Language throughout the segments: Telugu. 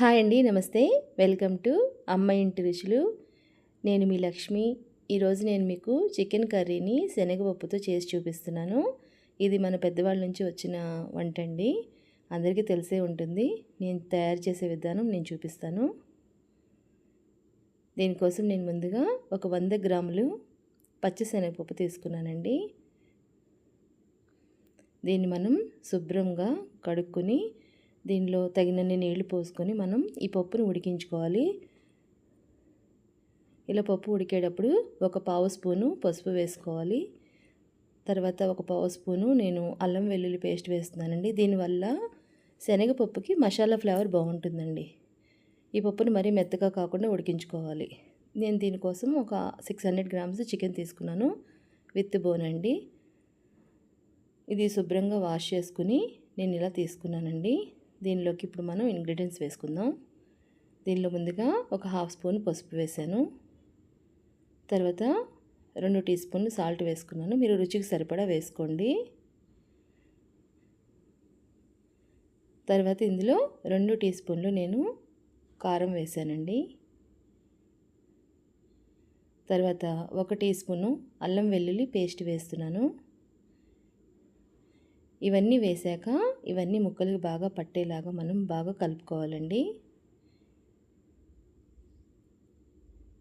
హాయ్ అండి నమస్తే. వెల్కమ్ టు అమ్మ ఇంటి రుచులు. నేను మీ లక్ష్మి. ఈరోజు నేను మీకు చికెన్ కర్రీని శనగపప్పుతో చేసి చూపిస్తున్నాను. ఇది మన పెద్దవాళ్ళ నుంచి వచ్చిన వంట అండి. అందరికీ తెలిసే ఉంటుంది. నేను తయారు చేసే విధానం నేను చూపిస్తాను. దీనికోసం నేను ముందుగా ఒక వంద గ్రాములు పచ్చిశనగపప్పు తీసుకున్నానండి. దీన్ని మనం శుభ్రంగా కడుక్కొని దీనిలో తగినన్ని నీళ్ళు పోసుకొని మనం ఈ పప్పును ఉడికించుకోవాలి. ఇలా పప్పు ఉడికేటప్పుడు ఒక పావు స్పూను పసుపు వేసుకోవాలి. తర్వాత ఒక పావు స్పూను నేను అల్లం వెల్లుల్లి పేస్ట్ వేస్తున్నానండి. దీనివల్ల శనగపప్పుకి మసాలా ఫ్లేవర్ బాగుంటుందండి. ఈ పప్పును మరీ మెత్తగా కాకుండా ఉడికించుకోవాలి. నేను దీనికోసం ఒక సిక్స్ హండ్రెడ్ గ్రామ్స్ చికెన్ తీసుకున్నాను విత్ బోన్ అండి. ఇది శుభ్రంగా వాష్ చేసుకుని నేను ఇలా తీసుకున్నానండి. దీనిలోకి ఇప్పుడు మనం ఇంగ్రీడియంట్స్ వేసుకుందాం. దీనిలో ముందుగా ఒక హాఫ్ స్పూన్ పసుపు వేసాను. తర్వాత రెండు టీ స్పూన్లు సాల్ట్ వేసుకున్నాను. మీరు రుచికి సరిపడా వేసుకోండి. తర్వాత ఇందులో రెండు టీ స్పూన్లు నేను కారం వేసానండి. తర్వాత ఒక టీ స్పూను అల్లం వెల్లుల్లి పేస్ట్ వేస్తున్నాను. ఇవన్నీ వేసాక ఇవన్నీ ముక్కలకి బాగా పట్టేలాగా మనం బాగా కలుపుకోవాలండి.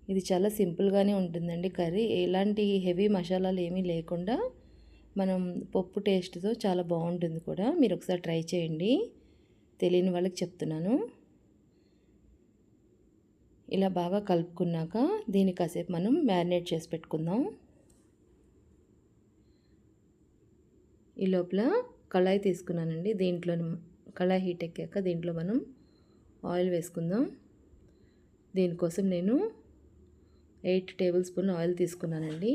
ఇది చాలా సింపుల్గానే ఉంటుందండి కర్రీ. ఎలాంటి హెవీ మసాలాలు ఏమీ లేకుండా మనం పప్పు టేస్ట్తో చాలా బాగుంటుంది కూడా. మీరు ఒకసారి ట్రై చేయండి. తెలియని వాళ్ళకి చెప్తున్నాను. ఇలా బాగా కలుపుకున్నాక దీన్ని కాసేపు మనం మ్యారినేట్ చేసి పెట్టుకుందాం. ఈ లోపల కళాయి తీసుకున్నానండి. దీంట్లో కళాయి హీట్ ఎక్కాక దీంట్లో మనం ఆయిల్ వేసుకుందాం. దీనికోసం నేను ఎయిట్ టేబుల్ స్పూన్ ఆయిల్ తీసుకున్నానండి.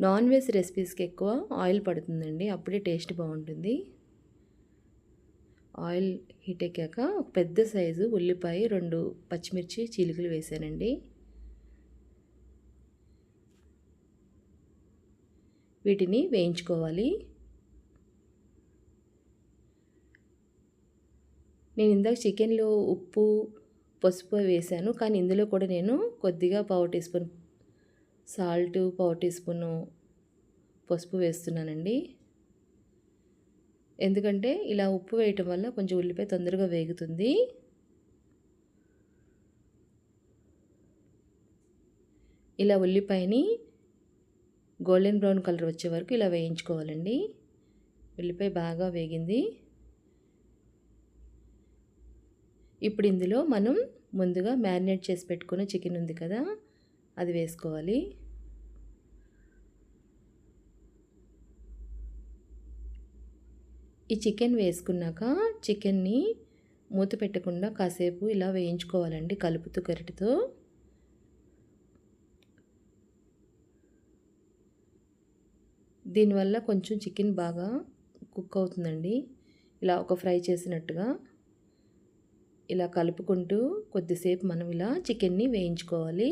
నాన్ వెజ్ రెసిపీస్కి ఎక్కువ ఆయిల్ పడుతుందండి. అప్పుడే టేస్ట్ బాగుంటుంది. ఆయిల్ హీట్ ఎక్కాక ఒక పెద్ద సైజు ఉల్లిపాయ రెండు పచ్చిమిర్చి చీలికలు వేసానండి. వీటిని వేయించుకోవాలి. నేను ఇందాక చికెన్లో ఉప్పు పసుపు వేసాను. కానీ ఇందులో కూడా నేను కొద్దిగా పావు టీ స్పూన్ సాల్ట్ పావు టీ స్పూను పసుపు వేస్తున్నానండి. ఎందుకంటే ఇలా ఉప్పు వేయటం వల్ల కొంచెం ఉల్లిపాయ తొందరగా వేగుతుంది. ఇలా ఉల్లిపాయని గోల్డెన్ బ్రౌన్ కలర్ వచ్చే వరకు ఇలా వేయించుకోవాలండి. ఉల్లిపాయ బాగా వేగింది. ఇప్పుడు ఇందులో మనం ముందుగా మ్యారినేట్ చేసి పెట్టుకున్న చికెన్ ఉంది కదా అది వేసుకోవాలి. ఈ చికెన్ వేసుకున్నాక చికెన్ని మూత పెట్టకుండా కాసేపు ఇలా వేయించుకోవాలండి కలుపుతూ గరిటతో. దీనివల్ల కొంచెం చికెన్ బాగా కుక్ అవుతుందండి. ఇలా ఒక ఫ్రై చేసినట్టుగా. ఇలా కలుపుకుంటూ కొద్దిసేపు మనం ఇలా చికెన్ని వేయించుకోవాలి.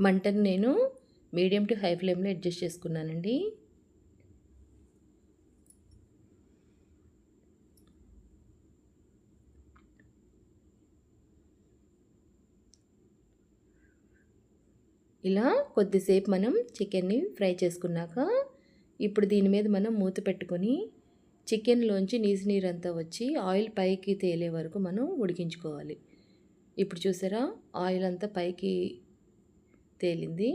మంటను నేను మీడియం టు హై ఫ్లేమ్లో అడ్జస్ట్ చేసుకున్నానండి. ఇలా కొద్దిసేపు మనం చికెన్ని ఫ్రై చేసుకున్నాక ఇప్పుడు దీని మీద మనం మూత పెట్టుకొని చికెన్లోంచి నీసు నీరంతా వచ్చి ఆయిల్ పైకి తేలే వరకు మనం ఉడికించుకోవాలి. ఇప్పుడు చూసారా? ఆయిల్ అంతా పైకి తేలింది.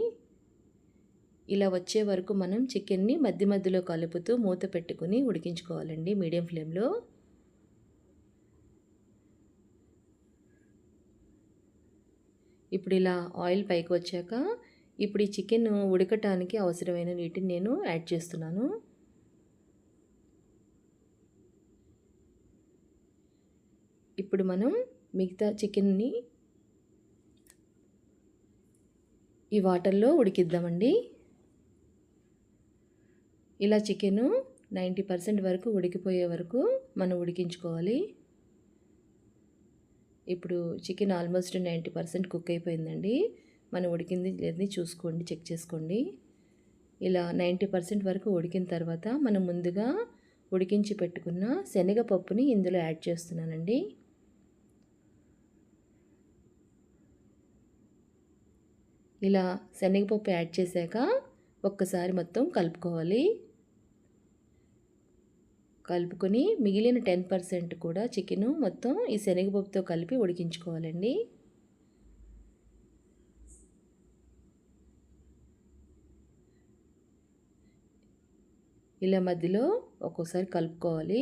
ఇలా వచ్చే వరకు మనం చికెన్ని మధ్య మధ్యలో కలుపుతూ మూత పెట్టుకుని ఉడికించుకోవాలండి మీడియం ఫ్లేమ్లో. ఇప్పుడు ఇలా ఆయిల్ పైకి వచ్చాక ఇప్పుడు ఈ చికెన్ ఉడకటానికి అవసరమైన నీటిని నేను యాడ్ చేస్తున్నాను. ఇప్పుడు మనం మిగతా చికెన్ని ఈ వాటర్లో ఉడికిద్దామండి. ఇలా చికెను నైంటీ పర్సెంట్ వరకు ఉడికిపోయే వరకు మనం ఉడికించుకోవాలి. ఇప్పుడు chicken almost ninety percent cook అయిపోయిందండి. మనం ఉడికింది లేదని చూసుకోండి చెక్ చేసుకోండి. ఇలా నైంటీ పర్సెంట్ వరకు ఉడికిన తర్వాత మనం ముందుగా ఉడికించి పెట్టుకున్న శనగపప్పుని ఇందులో యాడ్ చేస్తున్నానండి. ఇలా శనగపప్పు యాడ్ చేశాక ఒక్కసారి మొత్తం కలుపుకోవాలి. కలుపుకొని మిగిలిన టెన్ పర్సెంట్ కూడా చికెను మొత్తం ఈ శనగపప్పుతో కలిపి ఉడికించుకోవాలండి. ఇలా మధ్యలో ఒక్కోసారి కలుపుకోవాలి.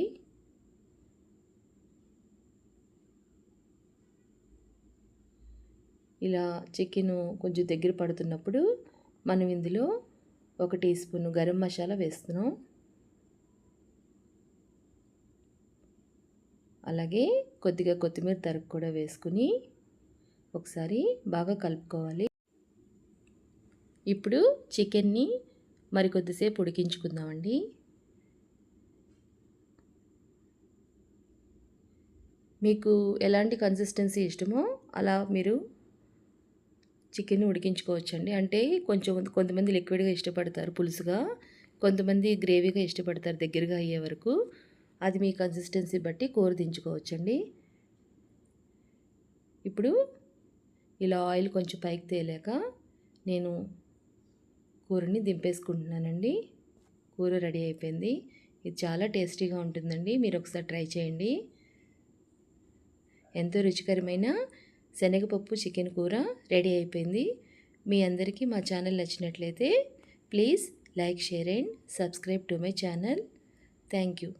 ఇలా చికెను కొంచెం దగ్గర పడుతున్నప్పుడు మనం ఇందులో ఒక టీ స్పూన్ గరం మసాలా వేస్తున్నాం. అలాగే కొద్దిగా కొత్తిమీర తరుగు కూడా వేసుకుని ఒకసారి బాగా కలుపుకోవాలి. ఇప్పుడు చికెన్ని మరికొద్దిసేపు ఉడికించుకుందామండి. మీకు ఎలాంటి కన్సిస్టెన్సీ ఇష్టమో అలా మీరు చికెన్ ఉడికించుకోవచ్చండి. అంటే కొంచెం కొంతమంది లిక్విడ్గా ఇష్టపడతారు పులుసుగా. కొంతమంది గ్రేవీగా ఇష్టపడతారు దగ్గరగా అయ్యే వరకు. అది మీ కన్సిస్టెన్సీ బట్టి కూర దించుకోవచ్చండి. ఇప్పుడు ఇలా ఆయిల్ కొంచెం పైకి తేలాక నేను కూరని దింపేసుకుంటున్నానండి. కూర రెడీ అయిపోయింది. ఇది చాలా టేస్టీగా ఉంటుందండి. మీరు ఒకసారి ట్రై చేయండి. ఎంతో రుచికరమైన శనగపప్పు చికెన్ కూర రెడీ అయిపోయింది. మీ అందరికీ మా ఛానల్ నచ్చినట్లయితే please like share and subscribe to my channel. Thank you.